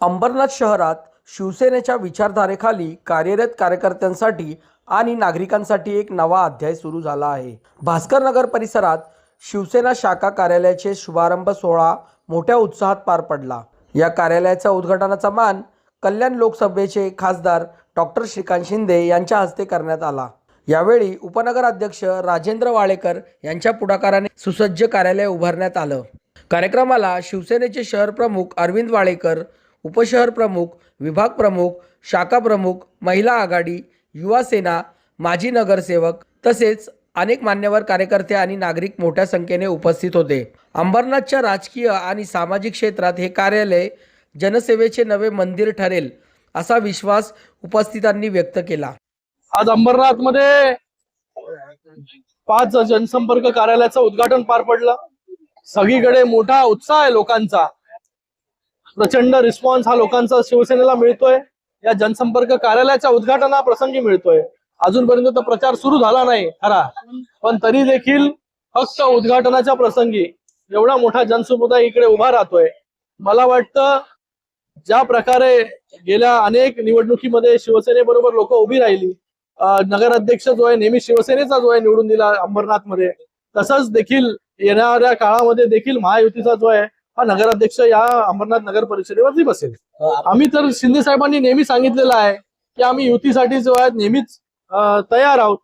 अंबरनाथ शहरात शिवसेनेच्या विचारधारेखाली कार्यरत कार्यकर्त्यांसाठी आणि नागरिकांसाठी एक नवा अध्याय सुरू झाला आहे. भास्कर नगर परिसरात शिवसेना शाखा कार्यालयाचे शुभारंभ सोहळा मोठ्या उत्साहात पार पडला. या कार्यालयाच्या उद्घाटनाचा मान कल्याण लोकसभेचे खासदार डॉक्टर श्रीकांत शिंदे यांच्या हस्ते करण्यात आला. यावेळी उपनगर अध्यक्ष राजेंद्र वाळेकर यांच्या पुढाकाराने सुसज्ज कार्यालय उभारण्यात आलं. कार्यक्रमाला शिवसेनेचे शहर प्रमुख अरविंद वाळेकर उपशहर प्रमुख विभाग प्रमुख शाखा प्रमुख महिला आघाडी युवा सेना माजी नगरसेवक तसेच अनेक मान्यवर कार्यकर्ते आणि नागरिक मोठ्या संख्येने उपस्थित होते. अंबरनाथच्या राजकीय आणि सामाजिक क्षेत्रात हे कार्यालय जनसेवेचे नवे मंदिर ठरेल असा विश्वास उपस्थितांनी व्यक्त केला. आज अंबरनाथमध्ये पाच जनसंपर्क कार्यालयाचं उद्घाटन पार पडलं. सगळीकडे मोठा उत्साह आहे लोकांचा. प्रचंड रिस्पॉन्स हा लोकांचा शिवसेनेला मिळतोय. या जनसंपर्क कार्यालयाच्या उद्घाटना प्रसंगी मिळतोय. अजूनपर्यंत तर प्रचार सुरू झाला नाही खरा. पण तरी देखील फक्त उद्घाटनाच्या प्रसंगी एवढा मोठा जनसमुदाय इकडे उभा राहतोय. मला वाटतं ज्या प्रकारे गेल्या अनेक निवडणुकीमध्ये शिवसेनेबरोबर लोक उभी राहिली नगराध्यक्ष जो आहे नेहमी शिवसेनेचा जो आहे निवडून दिला अंबरनाथमध्ये तसंच देखील येणाऱ्या काळामध्ये देखील महायुतीचा जो आहे हा नगराध्यक्ष या अंबरनाथ नगर परिषदेवरती बसेल. आम्ही तर शिंदे साहेबांनी नेहमी सांगितलेलं आहे की आम्ही युतीसाठी जो आहे नेहमीच तयार आहोत.